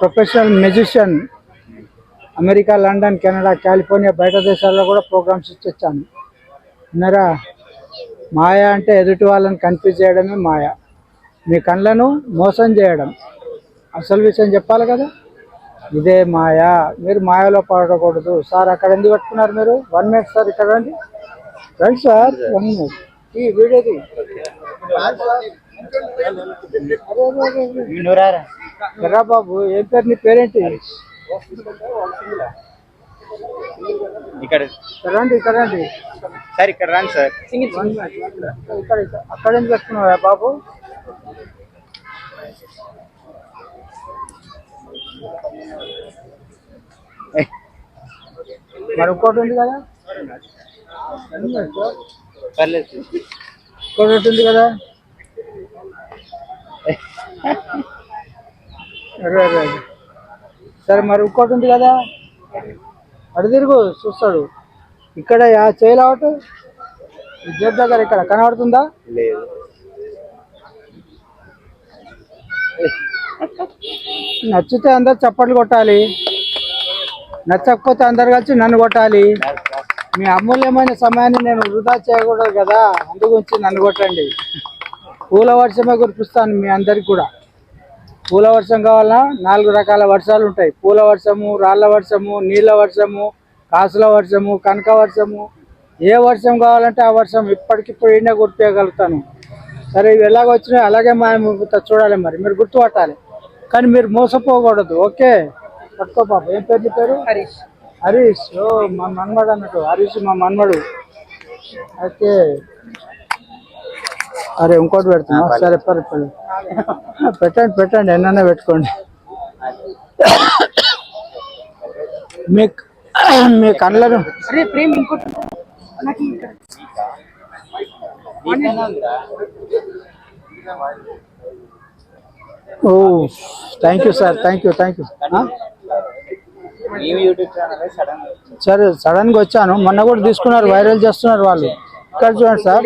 Professional magician America London Canada California బయట దేశాల్లో కూడా ప్రోగ్రామ్స్ ఇచ్చొచ్చాను. విన్నారా మాయ అంటే ఎదుటి వాళ్ళని కన్ఫ్యూజ్ చేయడమే మాయ. మీ కళ్ళను మోసం చేయడం. అసలు విషయం చెప్పాలి కదా? ఇదే మాయ. మీరు మాయలో పడకూడదు. సార్ అక్కడ ఎందుకు పెట్టుకున్నారు మీరు? వన్ మినిట్ సార్ ఇక్కడ రండి. రండి సార్ వన్ మినిట్. ఈ వీడియోది. ఎరా బాబు ఏం పేరు నీ పేరేంటి? ఇక్కడ. రండి ఇక్కడ రండి. సార్ ఇక్కడ రండి సార్. ఇక్కడ అక్కడ ఎందుకు పెట్టుకున్నావా బాబు? మరి ఇంకోటి ఉంది కదా. పర్లేదు. ఇంకోటి ఉంది కదా? సరే మరి ఇంకోటి ఉంది కదా? అడు తిరుగు చూస్తాడు. ఇక్కడ యా చేయలేవట జేబు దగ్గర ఇక్కడ కనబడుతుందా? లేదు. నచ్చితే అందరు చప్పట్లు కొట్టాలి. నచ్చకపోతే అందరు కలిసి నన్ను కొట్టాలి. మీ అమూల్యమైన సమయాన్ని నేను వృధా చేయకూడదు కదా. అందుగురించి నన్ను కొట్టండి. పూల వర్షమే కురిపిస్తాను మీ అందరికి కూడా. పూల వర్షం కావాలన్నా నాలుగు రకాల వర్షాలు ఉంటాయి. పూల వర్షము రాళ్ళ వర్షము నీళ్ళ వర్షము కాసుల వర్షము కనక వర్షము. ఏ వర్షం కావాలంటే ఆ వర్షం ఇప్పటికిప్పుడు ఈయన గుర్తుపేయగలుగుతాను సరే ఇవి ఎలాగ వచ్చినాయి అలాగే మాయమవుతా చూడాలి మరి. మీరు గుర్తుపట్టాలి. కానీ మీరు మోసపోకూడదు. ఓకే? పట్టుకో పాప. ఏం పేరు నీ పేరు? హరీష్. హరీష్. ఓ మా మన్మడు అన్నట్టు. హరీష్ మా మన్మడు. ఓకే. అరే ఇంకోటి పెడుతున్నా. సరే పర్లేదు. పెట్టండి పెట్టండి ఎన్నైనా పెట్టుకోండి. మీ మీ కళ్ళను ఓ thank you sir thank you thank you ఈ యూట్యూబ్ ఛానల్ సడన్ సరే సడన్గా వచ్చాను. మొన్న కూడా తీసుకున్నారు వైరల్ చేస్తున్నారు వాళ్ళు. ఇక్కడ చూడండి సార్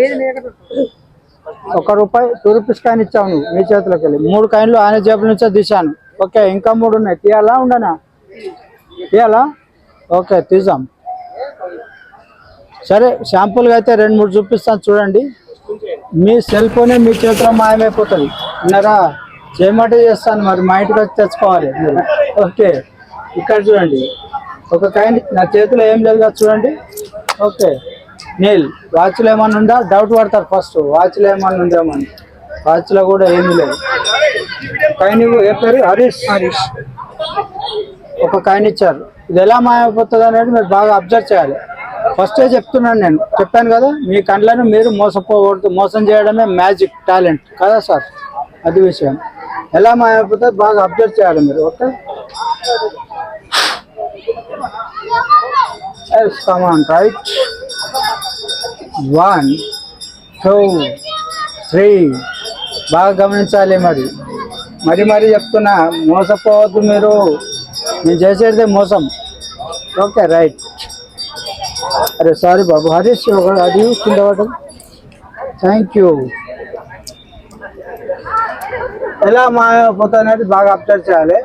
ఒక రూపాయి టూ రూపీస్ కాయిన్ ఇచ్చావు నువ్వు మీ చేతిలోకి వెళ్ళి. మూడు కాయిన్లు ఆయన జేబుల నుంచే తీశాను. ఓకే ఇంకా మూడు ఉన్నాయి. తీయాలా ఉండనా? తీయాలా? ఓకే తీసాం. సరే శాంపుల్గా అయితే రెండు మూడు చూపిస్తాను చూడండి. మీ సెల్ ఫోనే మీ చేతిలో మాయమైపోతుంది. విన్నారా? చేయమాట చేస్తాను మరి మా ఇంటికి వచ్చి తెచ్చుకోవాలి మీరు. ఓకే ఇక్కడ చూడండి. ఒక కాయిన్ నా చేతిలో ఏం లేదు కదా చూడండి. ఓకే. నీల్ వాచ్లో ఏమన్నా ఉందా? డౌట్ పడతారు ఫస్ట్ వాచ్లో ఏమన్నా ఉందేమని వాచ్లో కూడా ఏమీ లేదు. కాయిన్. ఏ పేరు? హరీష్. హరీష్. ఒక కాయిన్ ఇచ్చారు. ఇది ఎలా మాయమైపోతుంది అనేది మీరు బాగా అబ్జర్వ్ చేయాలి. ఫస్టే చెప్తున్నాను నేను. చెప్పాను కదా మీ కళ్ళను మీరు మోసపోకూడదు. మోసం చేయడమే మ్యాజిక్ టాలెంట్ కదా సార్? అది విషయం. ఎలా మాయమైపోతుంది బాగా అబ్జర్వ్ చేయాలి మీరు okay? Yes come on right one two three. బాగా గమనించాలి మరి. మరి మరి చెప్తున్నా మోసపోవద్దు మీరు. నేను చేసేదే మోసం. Okay right. అరే సారీ బాబు. హరీష్ అది కింద పడడం. Thank you. ఎలా మాయమైపోతా అనేది బాగా అబ్జర్వ్ చేయాలి.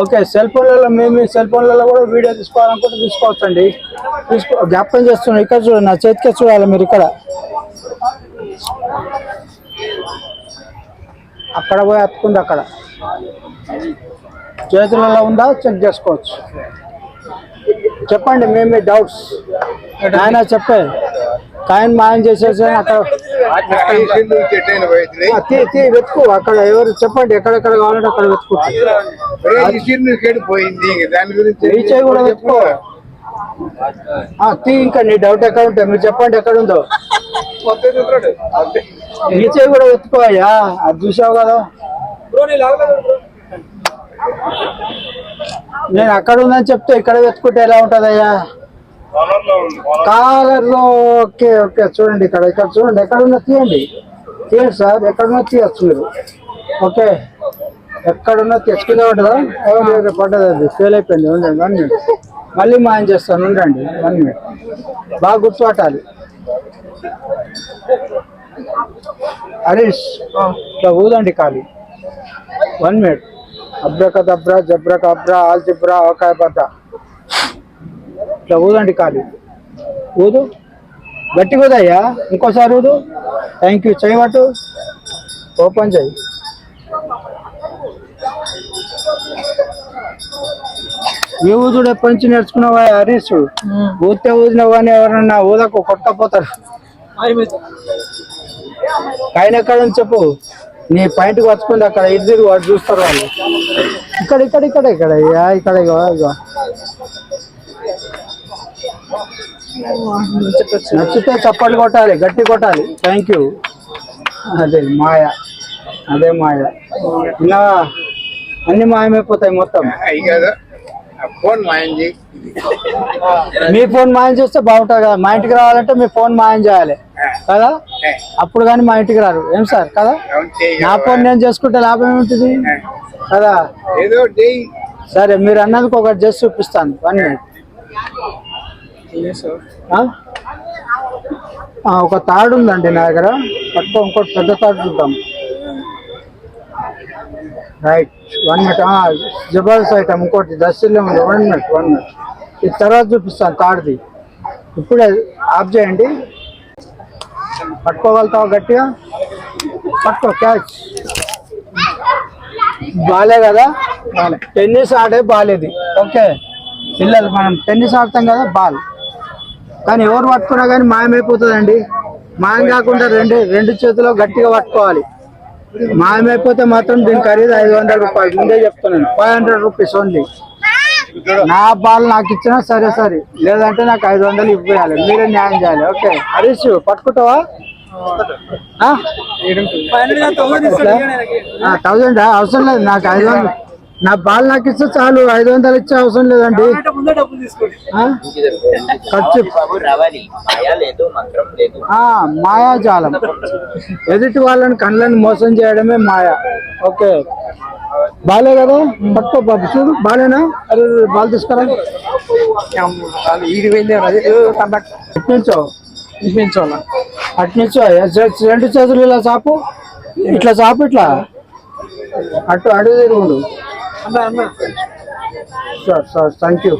ఓకే సెల్ ఫోన్లలో మేము మీ సెల్ ఫోన్లలో కూడా వీడియో తీసుకోవాలనుకుంటే తీసుకోవచ్చండి. తీసుకో జ్ఞాపకం చేస్తున్నాం ఇక్కడ చూడండి నా చేతికే చూడాలి మీరు ఇక్కడ. అక్కడ పోయి అతుకుంది అక్కడ. చేతులలో ఉందా? చెక్ చేసుకోవచ్చు. చెప్పండి మేము డౌట్స్ ఆయన చెప్పే. కాయన్ మాయం చేసేసి అక్కడ వెతుకు అక్కడ ఎవరు చెప్పండి ఎక్కడెక్కడ కావాలంటే అక్కడ వెతుకు దాని గురించి కూడా వెతుకో ఆ, తీ ఇంకా నీ డౌట్ ఎక్కడ ఉంటే మీరు చెప్పండి ఎక్కడ ఉందో ఈచే కూడా వెతుకో అయ్యా అది చూసావు కదా నేను అక్కడ ఉందని చెప్తే ఇక్కడ వెతుకుంటే ఎలా ఉంటదయ్యా? కాలర్లో ఓకే ఓకే చూడండి ఇక్కడ ఇక్కడ చూడండి ఎక్కడున్నా తీయండి. తీయండి సార్ ఎక్కడున్నా తీయచ్చు మీరు. ఓకే ఎక్కడున్నా తెచ్చుకునే ఉంటుందా ఎవరు పడ్డది అది ఫెయిల్ అయిపోయింది ఉండండి వన్ మినిట్ మళ్ళీ మాయం చేస్తాను ఉండండి వన్ మినిట్ బాగా గుర్తుపట్టాలి. హరీష్ ఇట్లా ఊదండి ఖాళీ. One minute. అబ్రకదబ్రా జబ్రకబ్రా ఆల్జిబ్రా అవకాయ పద్ద ఇట్లా ఊదండి కాలు. ఊదు. గట్టిగా ఊదయ్యా. ఇంకోసారి ఊదు. థ్యాంక్ యూ చేయబట్టు ఓపెన్ చేయి. ఈ ఊదుడు ఎప్పటి నుంచి నేర్చుకున్నావా హరీష్? ఊతే ఊదినావు కానీ ఎవరన్నా ఊదకు కొట్టకపోతారు? పైన ఎక్కడ ఉంది చెప్పు. నీ పాయింట్కి వచ్చుకుంది అక్కడ ఇద్దరు వాడు చూస్తారు వాళ్ళు. ఇక్కడ ఇక్కడ ఇక్కడ ఇక్కడ. ఇక్కడ నచ్చితే చప్పట్లు కొట్టాలి గట్టి కొట్టాలి. థ్యాంక్ యూ అదే మాయ. అదే మాయ. ఇలా అన్ని మాయమైపోతాయి మొత్తం. ఫోన్ మాయండి మీ ఫోన్ మాయం చేస్తే బాగుంటుంది కదా. మా ఇంటికి రావాలంటే మీ ఫోన్ మాయం చేయాలి. కదా? అప్పుడు కానీ మా ఇంటికి రారు. ఏం సార్? కదా? నా ఫోన్ నేను చేసుకుంటే లాభం ఏముంటుంది? కదా? ఏదో సరే మీరు అన్నది ఒకటి చేసి చూపిస్తాను. వన్ మినిట్ ఒక తాడు ఉందండి నా దగ్గర. పట్టుకో ఇంకోటి పెద్ద తాడు చూద్దాం. రైట్ వన్ మినిట్ జబర్దస్త్ ఐటమ్ ఇంకోటి దశలో ఉంది. వన్ మినిట్ వన్ మినిట్ ఇది తర్వాత చూపిస్తాను తాడుది. ఇప్పుడే ఆఫ్ చేయండి. పట్టుకోగలుగుతావా గట్టిగా? పట్టుకో క్యాచ్ బాలే కదా? టెన్నిస్ ఆడే బాల్ ఇది. ఓకే. పిల్లలు మనం టెన్నిస్ ఆడతాం కదా బాల్. కానీ ఎవరు పట్టుకున్నా కానీ మాయమైపోతుందండి. మాయం కాకుండా రెండు రెండు చేతిలో గట్టిగా పట్టుకోవాలి. మాయమైపోతే మాత్రం దీని ఖరీదు ఐదు వందల రూపాయలు. ముందే చెప్తున్నాను. Five hundred rupees only. నా బాల్ నాకు ఇచ్చినా సరే సరే. లేదంటే నాకు ఐదు వందలు ఇవ్వాలి మీరే న్యాయం చేయాలి. ఓకే. హరీష్ పట్టుకుంటావా? థౌసండ్ అవసరం లేదు. నాకు ఐదు వందలు నా బాల్ నాకు ఇస్తే చాలు ఐదు వందలు ఇచ్చే అవసరం లేదండి? ఖర్చు. మాయాజాలం. ఎదుటి వాళ్ళని కళ్ళని మోసం చేయడమే మాయ. ఓకే. బాలే కదా? పట్టుకో బాబు చూడు బాలేనా? అరే బాల్ తీసుకురా. ఇప్పించో. ఇప్పించోలా అట్నుంచో. రెండు చేతులు ఇలా చాపు. ఇట్లా చాపు ఇట్లా. అటు అడుగు తిరుగుండు సార్ సార్ థ్యాంక్ యూ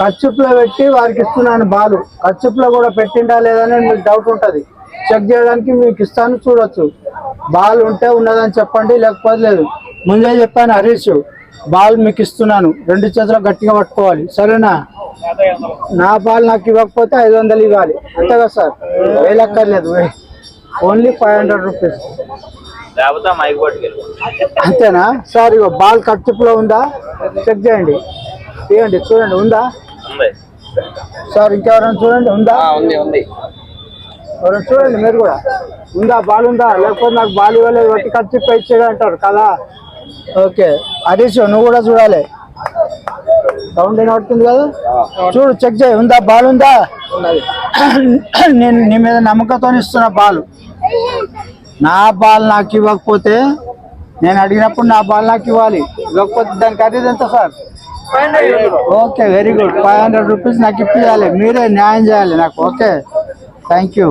ఖర్చుప్లో పెట్టి వారికి ఇస్తున్నాను బాలు. ఖర్చుప్లో కూడా పెట్టిండా లేదని మీకు డౌట్ ఉంటుంది. చెక్ చేయడానికి మీకు ఇస్తాను చూడొచ్చు. బాల్ ఉంటే ఉన్నదని చెప్పండి లేకపోతే లేదు. ముందే చెప్పాను హరీష్ బాల్ మీకు ఇస్తున్నాను. రెండు చేతులు గట్టిగా పట్టుకోవాలి. సరేనా? నా బాల్ నాకు ఇవ్వకపోతే ఐదు వందలు ఇవ్వాలి. అంతే కదా సార్? వేలక్కర్లేదు ఓన్లీ ఫైవ్ హండ్రెడ్ రూపీస్ లేకపోతే మైక్ పట్టుకెళ్ళి అంతేనా? సార్ ఇగో బాల్ కట్టుపులో ఉందా? చెక్ చేయండి. తీయండి చూడండి ఉందా? ఉంది. సార్ ఇంకెవరైనా చూడండి ఉందా? ఉంది ఉంది. ఎవరైనా చూడండి మీరు కూడా. ఉందా? బాల్ ఉందా? లేకపోతే నాకు బాల్ ఇవ్వలేదు వట్టి ఖర్చు ఇచ్చేది అంటారు కదా? ఓకే. హరీష్ నువ్వు కూడా చూడాలి. సౌండ్ వినబడుతుంది కదా? చూడు చెక్ చేయి. ఉందా? బాల్ ఉందా? నేను నీ మీద నమ్మకంతో ఇస్తున్నా బాల్. నా బాల్ నాకు ఇవ్వకపోతే నేను అడిగినప్పుడు నా బాల్ నాకు ఇవ్వాలి. ఇవ్వకపోతే దాని ఖరీదు ఎంత sir? Okay very good. Five hundred rupees నాకు ఇప్పించాలి మీరే న్యాయం చేయాలి నాకు. Okay thank you.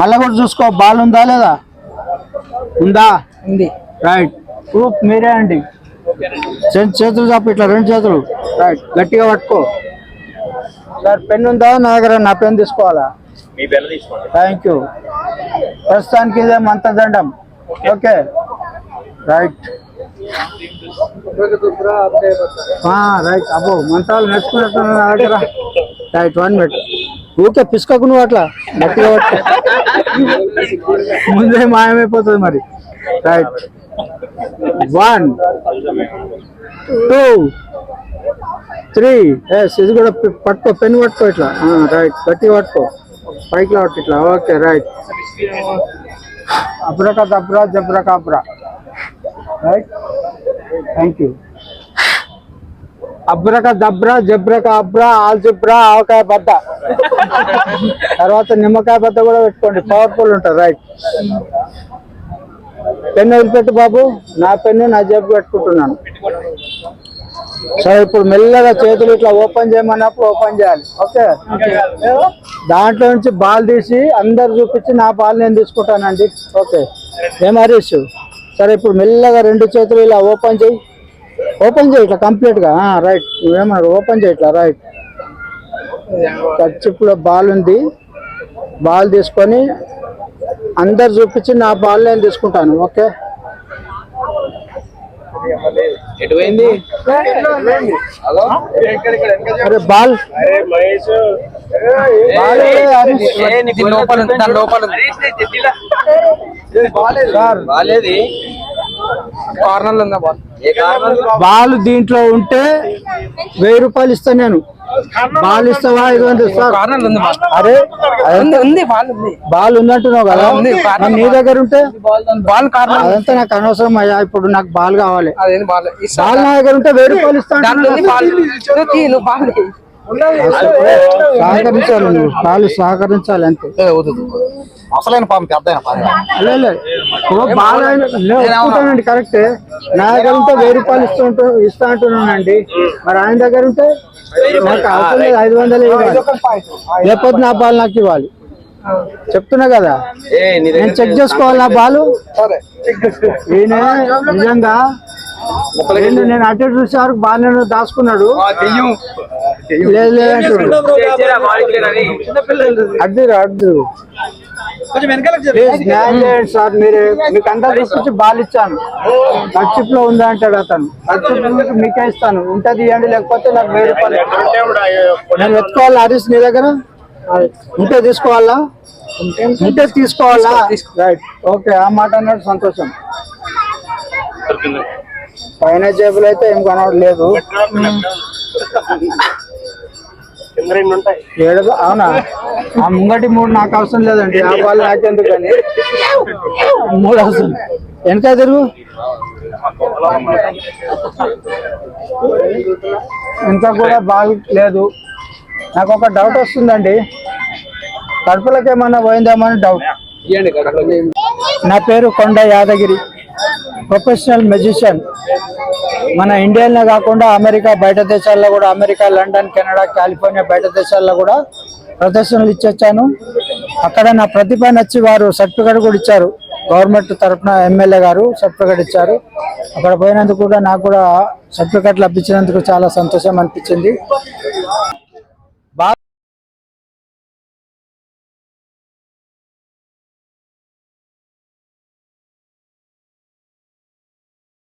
మళ్ళీ కూడా చూసుకో బాల్ ఉందా లేదా? ఉందా? ఉంది. రైట్. ప్రూఫ్ మీరే అండి. చేతులు చాపు ఇట్లా రెండు చేతులు. రైట్. గట్టిగా పట్టుకో. సార్ పెన్ ఉందా? నా దగ్గర నా పెన్ తీసుకోవాలా? థ్యాంక్ యూ ప్రస్తుతానికి ఇదే మంత్రదండం. ఓకే రైట్ రైట్ అబ్బో మంత్రాలు నేర్చుకున్నట్టున్నా నా దగ్గర రైట్ వన్ మినిట్ ఊకే పిసుకకు నువ్వు అట్లా గట్టిగా. ముందే మాయమైపోతుంది మరి. Right one two three yes ఇది కూడా పట్టుకో పెన్ పట్టుకో ఇట్లా. రైట్ గట్టిగా పట్టుకో. పైకి లావట్టు ఇట్లా. Okay right. అబ్రకా దబ్రా జబ్రకా అబ్రా రైట్? థ్యాంక్ యూ అబ్రక దబ్రా జబ్రక అబ్రా ఆల్జిబ్రా ఆవకాయ బద్ద తర్వాత నిమ్మకాయ బద్ద కూడా పెట్టుకోండి. పవర్ఫుల్ ఉంటుంది రైట్. పెన్ను వదిలిపెట్టు బాబు. నా పెన్ను నా జేబు పెట్టుకుంటున్నాను. సరే ఇప్పుడు మెల్లగా చేతులు ఇట్లా ఓపెన్ చేయమన్నప్పుడు ఓపెన్ చేయాలి. ఓకే? దాంట్లో నుంచి బాల్ తీసి అందరు చూపించి నా బాల్ నేను తీసుకుంటానండి. ఓకే? ఏం హరీష్? సరే ఇప్పుడు మెల్లగా రెండు చేతులు ఇలా ఓపెన్ చేయి. ఓపెన్ చేయి ఇట్లా కంప్లీట్గా. రైట్. నువ్వేమన్నారు ఓపెన్ చేయి ఇట్లా రైట్. కచ్చిప్లో బాల్ ఉంది. బాల్ తీసుకొని అందరు చూపించి నా బాల్ నేను తీసుకుంటాను. ఓకే? ఎటు పోయింది అరే బాల్. లోపల ఉంది దాని లోపల ఉంది. సార్. బాలేది. బాల్ ఏ కారణం బాల్ దీంట్లో ఉంటే వెయ్యి రూపాయలు ఇస్తాను నేను. బాల్ ఇస్తావా ఐదు వందలు అరే ఉంది బాల్ ఉంది బాల్ ఉందంటున్నావు కదా. నీ దగ్గర ఉంటే బాల్ కార్నర్ అదంతా నాకు అనవసరం అయ్యా ఇప్పుడు నాకు బాల్ కావాలి. బాల్? నా దగ్గర ఉంటే వెయ్యి రూపాయలు ఇస్తాను సహకరించాలి బాల్ సహకరించాలి అంతే అసలైన పెద్ద ఆయన లే, ఒప్పుకుంటానండి కరెక్టే నా దగ్గర ఉంటే వెయ్యి రూపాయలు ఇస్తూ ఉంటూ- ఇస్తా అంటున్నానండి మరి ఆయన దగ్గర ఉంటే నాకు అవసరం లేదు ఐదు వందలు ఇవ్వాలి లేకపోతే నా బాల్ నాకు ఇవ్వాలి చెప్తున్నా కదా నేను చెక్ చేసుకోవాలి నా బాలు ఈయన నిజంగా నేను నేను అటు చూసే వరకు బాల్ నేను దాచుకున్నాడు. లేదు అడ్డు సార్ మీరు మీకు అంతా చూపించి బాల్ ఇచ్చాను. కచ్చిప్లో ఉందా అంటాడు అతను. కచ్చిప్ మీకే ఇస్తాను. ఉంటది ఇవ్వండి లేకపోతే నాకు వెయ్యి రూపాయలు. నేను వెతుకోవాలా హరీష్ నీ దగ్గర? ఉంటే తీసుకోవాలా? ఉంటే తీసుకోవాలా? రైట్ ఓకే ఆ మాట అన్నాడు సంతోషం. పైన జేబులు అయితే ఏం కనబడలేదు ఏడు అవునా? ఆ ముంగటి మూడు నాకు అవసరం లేదండి. ఆ బాల్ నాకెందుకు కానీ మూడు అవసరం. వెనక తిరుగు. ఇంకా కూడా బాల్ లేదు. నాకు ఒక డౌట్ వస్తుందండి. కడుపులకు ఏమన్నా పోయిందేమో అని డౌట్. నా పేరు కొండ యాదగిరి. Professional magician. మన ఇండియాలో కాకుండా అమెరికా బయట దేశాల్లో కూడా అమెరికా లండన్ కెనడా కాలిఫోర్నియా బయట దేశాల్లో కూడా ప్రదర్శనలు ఇచ్చొచ్చాను. అక్కడ నా ప్రతిభ నచ్చి వారు సర్టిఫికేట్ కూడా ఇచ్చారు. గవర్నమెంట్ తరఫున ఎమ్మెల్యే గారు సర్టిఫికేట్ ఇచ్చారు. అక్కడ పోయినందుకు కూడా నాకు కూడా సర్టిఫికేట్ లభించినందుకు చాలా సంతోషం అనిపించింది.